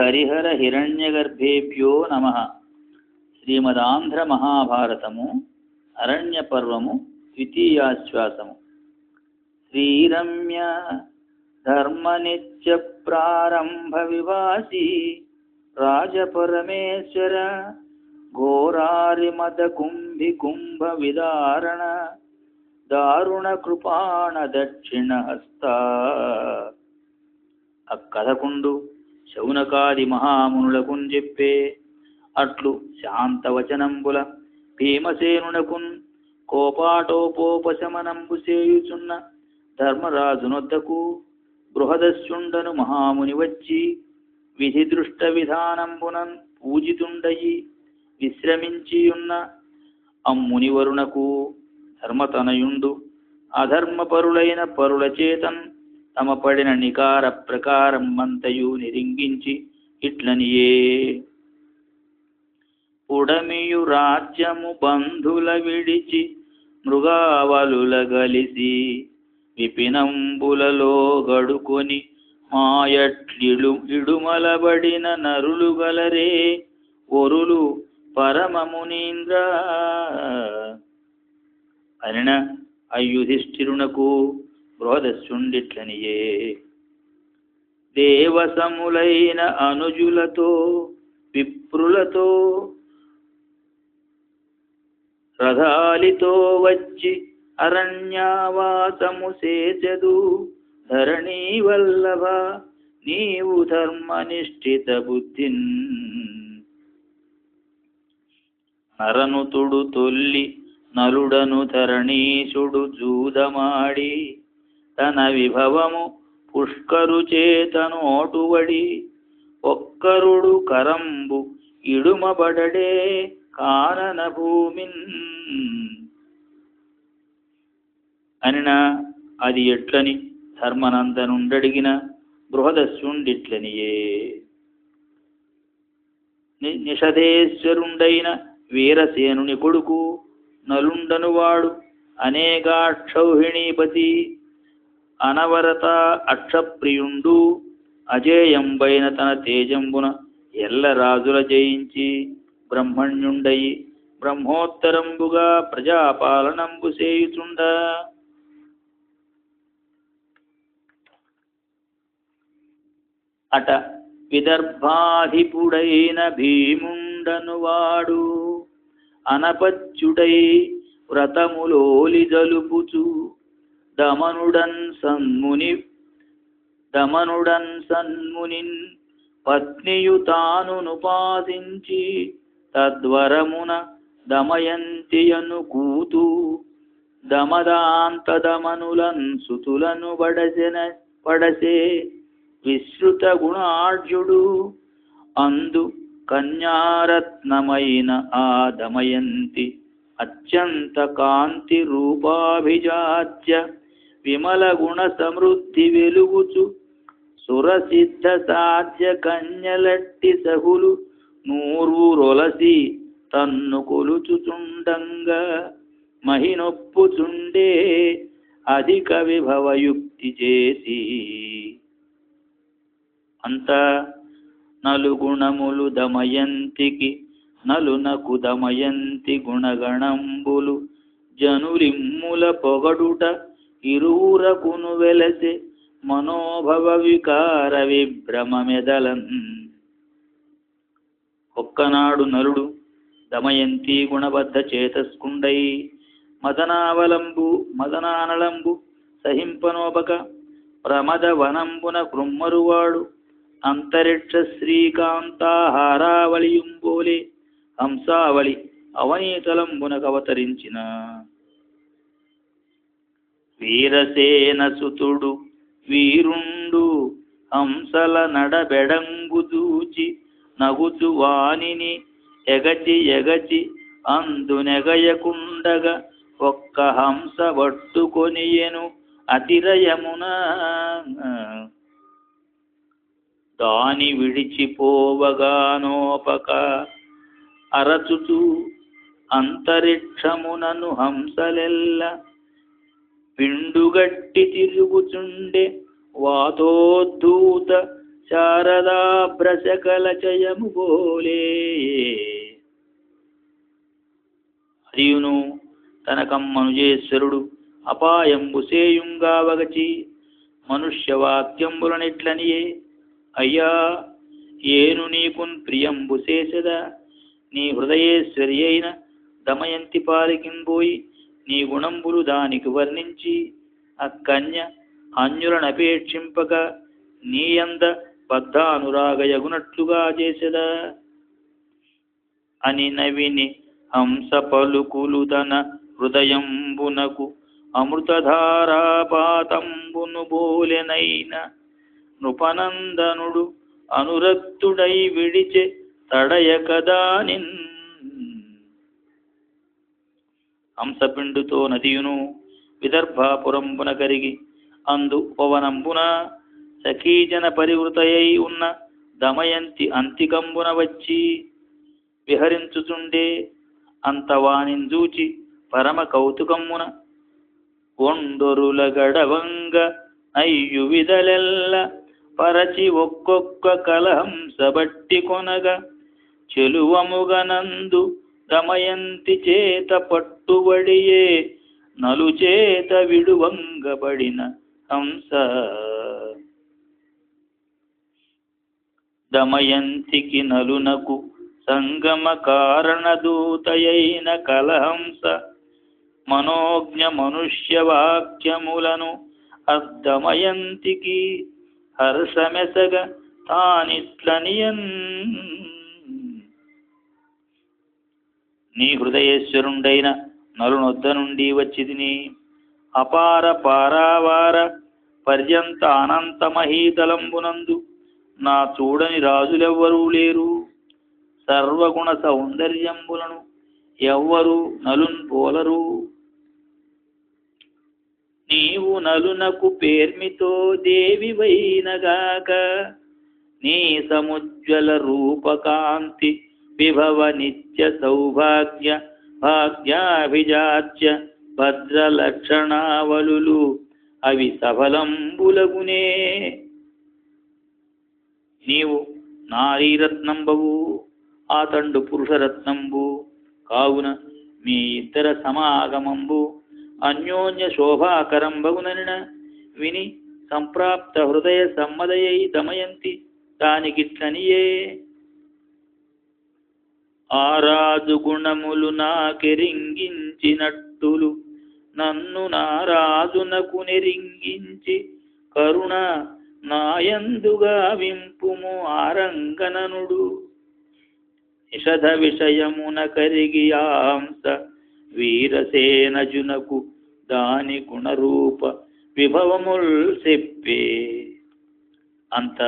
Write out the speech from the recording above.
హరిహర హిరణ్యగర్భేభ్యో నమ. శ్రీమదాంధ్ర మహాభారతము అరణ్య పర్వము ద్వితీయాశ్వాసము. శ్రీరమ్య ధర్మనిత్య ప్రారంభ వివాసి రాజపరమేశ్వర ఘోరారిమద కుంభి కుంభ విదారణ దారుణ కృపాణ దక్షిణ హస్త అక్కదకుండు శౌనకాది మహామునులకున్ చెప్పే అట్లు శాంతవచనంబుల భీమసేనునకున్ కోపాటోపోపశమనంబు చేయుచున్న ధర్మరాజునొద్దకు బృహదశుండను మహాముని వచ్చి విధి దృష్ట విధానంబునన్ పూజితుండయి విశ్రమించియున్న అమ్మునివరునకు ధర్మతనయుండు అధర్మపరులైన పరుల చేతన్ తమ పడిన నికార ప్రకారం మంతయు నిరింగించి ఇట్లనియే. ఉడమియు రాజ్యము బంధుల విడిచి మృగావలుల గలిసి విపినంబులలో గడుకొని మాయట్లిడు ఇడుమలబడిన నరులు గలరే ఒరులు పరమమునీంద్ర. అనిన అయుధిష్ఠిరునకు బృహదస్యుండిట్లనియే దేవసములైన అనుజులతో విప్రులతో రథాలితో వచ్చి అరణ్యావాసము సేచదు ధరణీ వల్లభ నీవు ధర్మనిష్ఠిత బుద్ధిన్. నరనుతుడు తొల్లి నలుడను ధరణీశుడు జూదమాడి. తన విభవము పుష్కరు చేతనోటువడి ఒక్కరుడు కరంబు ఇడుమబడడే కారణ భూమిన్ అనిన అది ఎట్లని? ధర్మనందనుండడిగిన బృహదస్యుండిట్లనియే ని నిషధేశ్వరుండైన వీరసేనుని కొడుకు నలుండనువాడు అనేకాక్షౌహిణీపతి అనవరత అక్షప్రియుండు అజేయంబైన తన తేజంబున ఎల్ల రాజుల జయించి బ్రహ్మణ్యుండయి బ్రహ్మోత్తరంబుగా ప్రజాపాలనంబు చేయుచుండ. అట విదర్భాధిపుడైన భీముండనువాడు అనపచ్యుడై వ్రతములోలి జలుపుచు దమనుడన్ సన్ముని దమనుడన్ సన్మునిన్ పత్నియు తానునుపాసించి తద్వరమున దమయంతియను కూతు దమదాంత దమనులన్ సుతులను బడసెన పడసే విశ్రుత గుణాఢ్యుడు అందు కన్యారత్నమైన ఆ దమయంతి అత్యంత కాంతి రూపాభిజాత్య విమల గుణ సమృద్ధి వెలుగుచు. సురసిద్ధ సాధ్య కన్యలట్టి సహులు నూర్వురొలసి తన్ను కొలుచుచుండంగా. మహినొప్పుచుండే అధిక విభవయుక్తి చేసి. అంత నలుగుణములు దమయంతికి నలునకు దమయంతి గుణగణంబులు జనులిమ్ముల పొగడుట ఇరువురకును వెలసె మనోభవ వికార విభ్రమమెదలన్ ఒక్కనాడు నలుడు దమయంతి గుణబద్ధ చేతస్కుండై మదనావలంబు మదనానలంబు సహింపనోపక ప్రమద వనంబున కృమ్మరువాడు అంతరిక్ష శ్రీకాంతాహారావళియుంబోలే హంసావళి అవనీతలంబునకవతరించిన వీరసేన సుతుడు వీరుండు హంసల నడబెడంగు దూచి నగుచు వానిని ఎగచి ఎగచి అందునెగయకుండగా ఒక్క హంస పట్టుకొనియెను అతిరయమున. దాని విడిచిపోవగానోపక అరచుచు అంతరిక్షమునను హంసలెల్ల పిండుగట్టి తిరుగుచుండే వాతోద్ధూత శారదాభ్రసకలచయము బోలే. అదియును తనకమ్మనుజేశ్వరుడు అపాయంబు సేయుంగావగచి మనుష్యవాక్యంబులనిట్లనియే అయ్యా ఏను నీకున్ ప్రియంబు చేసెదా? నీ హృదయేశ్వరి అయిన దమయంతి పాలికింబోయి నీ గుణంబులు దానికి వర్ణించి అక్కన్య అన్యులనపేక్షింపక నీయంద బద్ధానురాగయగునట్లుగా చేసెదా? అని నవిని హంస పలుకులు తన హృదయంబునకు అమృతధారాపాతంబును బోలెనైన నృపనందనుడు అనురక్తుడై విడిచె నిన్ను హంసపిండుతో నదియును విదర్భాపురంబున కరిగి అందు పవనంబున సఖీజన పరివృతయై ఉన్న దమయంతి అంతికంబున వచ్చి విహరించుచుండే అంతవానింజూచి పరమ కౌతుకమ్మున ఒండొరుల గడవంగ అయ్యు విదలెల్ల పరచి ఒక్కొక్క కలహంసబట్టి కొనగ. చెలువముగనందు దమయంతి చేత పట్టుబడియే నలు చేత విడువంగబడిన హంస. దమయంతికి నలునకు సంగమ కారణదూతయైన కలహంస. మనోజ్ఞ మనుష్య వాక్యములను అద్దమయంతికి హర్షమెసగ తానిట్లనియన్. నీ హృదయేశ్వరుండైన నలునొద్ద నుండి వచ్చిదిని అపార పారావార పర్యంత అనంత మహీతలంబునందు నా చూడని రాజులెవ్వరూ లేరు. సర్వగుణ సౌందర్యంబులను ఎవ్వరు నలున్ పోలరు. నీవు నలునకు పేర్మితో దేవివైనగాక నీ సముజ్వల రూపకాంతి విభవ నిత్య సౌభాగ్య భాగ్యాభిజాత్య భద్రలక్షణావలులు అవి సఫలంబులగునే। నీవు నారీరత్నంబవు ఆతండు పురుషరత్నంబు కావున మీ ఇద్దర సమాగమంబు అన్యోన్య శోభాకరం శోభాకరంబగుననిన విని సంప్రాప్త హృదయ సమ్మదయై దమయంతి దానికిట్లనియే। ఆరాజు గుణములు నాకెరింగించినట్టులు నన్ను నారాజునకు నెరింగించి కరుణ నాయందుగా వింపుము ఆరంగననుడు. నిషధ విషయమున కరిగి ఆంస వీరసేనజునకు దాని గుణరూప విభవముల్ చెప్పే. అంత.